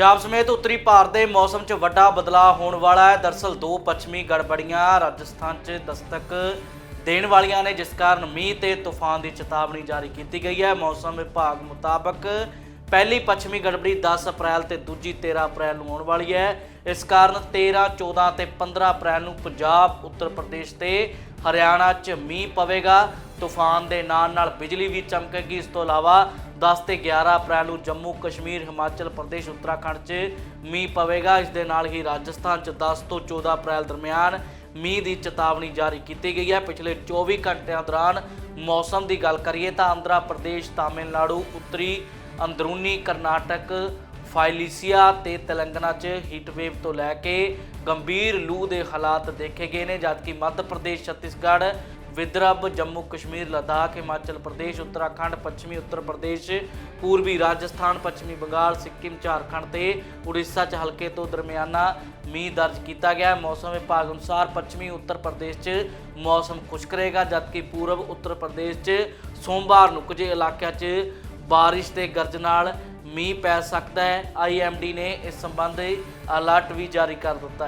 ਪੰਜਾਬ ਸਮੇਤ ਉੱਤਰੀ ਭਾਰਤ ਦੇ ਮੌਸਮ 'ਚ ਵੱਡਾ ਬਦਲਾਅ ਹੋਣ ਵਾਲਾ ਹੈ। ਦਰਸਲ ਦੋ ਪੱਛਮੀ ਗੜਬੜੀਆਂ ਰਾਜਸਥਾਨ 'ਚ ਦਸਤਕ ਦੇਣ ਵਾਲੀਆਂ ਨੇ, ਜਿਸ ਕਾਰਨ ਮੀਂਹ ਤੇ ਤੂਫਾਨ ਦੀ ਚੇਤਾਵਨੀ ਜਾਰੀ ਕੀਤੀ ਗਈ ਹੈ। ਮੌਸਮ ਵਿਭਾਗ ਮੁਤਾਬਕ ਪਹਿਲੀ ਪੱਛਮੀ ਗੜਬੜੀ 10 ਅਪ੍ਰੈਲ ਤੇ ਦੂਜੀ 13 ਅਪ੍ਰੈਲ ਨੂੰ ਆਉਣ ਵਾਲੀ ਹੈ। ਇਸ ਕਾਰਨ 13 14 ਤੇ 15 ਅਪ੍ਰੈਲ ਨੂੰ ਪੰਜਾਬ, ਉੱਤਰ ਪ੍ਰਦੇਸ਼ ਤੇ ਹਰਿਆਣਾ 'ਚ ਮੀਂਹ ਪਵੇਗਾ। ਤੂਫਾਨ ਦੇ ਨਾਲ ਨਾਲ ਬਿਜਲੀ ਵੀ ਚਮਕੇਗੀ। ਇਸ ਤੋਂ ਇਲਾਵਾ 10 ਤੇ 11 ਅਪ੍ਰੈਲ ਨੂੰ ਜੰਮੂ ਕਸ਼ਮੀਰ, ਹਿਮਾਚਲ ਪ੍ਰਦੇਸ਼, ਉੱਤਰਾਖੰਡ 'ਚ ਮੀਂਹ ਪਵੇਗਾ। ਇਸ ਦੇ ਨਾਲ ਹੀ ਰਾਜਸਥਾਨ 'ਚ 10 ਤੋਂ 14 ਅਪ੍ਰੈਲ ਦਰਮਿਆਨ ਮੀਂਹ ਦੀ ਚੇਤਾਵਨੀ ਜਾਰੀ ਕੀਤੀ ਗਈ ਹੈ। ਪਿਛਲੇ 24 ਘੰਟਿਆਂ ਦੌਰਾਨ ਮੌਸਮ ਦੀ ਗੱਲ ਕਰੀਏ ਤਾਂ ਆਂਧਰਾ ਪ੍ਰਦੇਸ਼, ਤਾਮਿਲਨਾਡੂ, ਉੱਤਰੀ ਅੰਦਰੂਨੀ ਕਰਨਾਟਕ, ਫਾਈਲੀਸੀਆ ਤੇ ਤੇਲੰਗਾਨਾ 'ਚ ਹੀਟ ਵੇਵ ਤੋਂ ਲੈ ਕੇ ਗੰਭੀਰ ਲੂ ਦੇ ਹਾਲਾਤ ਦੇਖੇ ਗਏ ਨੇ, ਜਦਕਿ ਮੱਧ ਪ੍ਰਦੇਸ਼, ਛੱਤੀਸਗੜ੍ਹ ਵਿਦਰਭ ਜੰਮੂ ਕਸ਼ਮੀਰ, ਲਦਾਖ, ਹਿਮਾਚਲ ਪ੍ਰਦੇਸ਼, ਉੱਤਰਾਖੰਡ, ਪੱਛਮੀ ਉੱਤਰ ਪ੍ਰਦੇਸ਼, ਪੂਰਬੀ ਰਾਜਸਥਾਨ, ਪੱਛਮੀ ਬੰਗਾਲ, ਸਿੱਕਿਮ, ਝਾਰਖੰਡ ਤੇ ਉੜੀਸਾ 'ਚ ਹਲਕੇ ਤੋਂ ਦਰਮਿਆਨਾ ਮੀਂਹ ਦਰਜ ਕੀਤਾ ਗਿਆ। ਮੌਸਮ ਵਿਭਾਗ ਅਨੁਸਾਰ ਪੱਛਮੀ ਉੱਤਰ ਪ੍ਰਦੇਸ਼ 'ਚ ਮੌਸਮ ਖੁਸ਼ਕ ਰਹੇਗਾ, ਜਦਕਿ ਪੂਰਬ ਉੱਤਰ ਪ੍ਰਦੇਸ਼ 'ਚ ਸੋਮਵਾਰ ਨੂੰ ਕੁਝ ਇਲਾਕਿਆਂ 'ਚ ਬਾਰਿਸ਼ ਤੇ ਗਰਜ ਨਾਲ ਮੀਂਹ ਪੈ ਸਕਦਾ ਹੈ। ਆਈਐਮਡੀ ਨੇ ਇਸ ਸੰਬੰਧੀ ਅਲਰਟ ਵੀ ਜਾਰੀ ਕਰ ਦਿੱਤਾ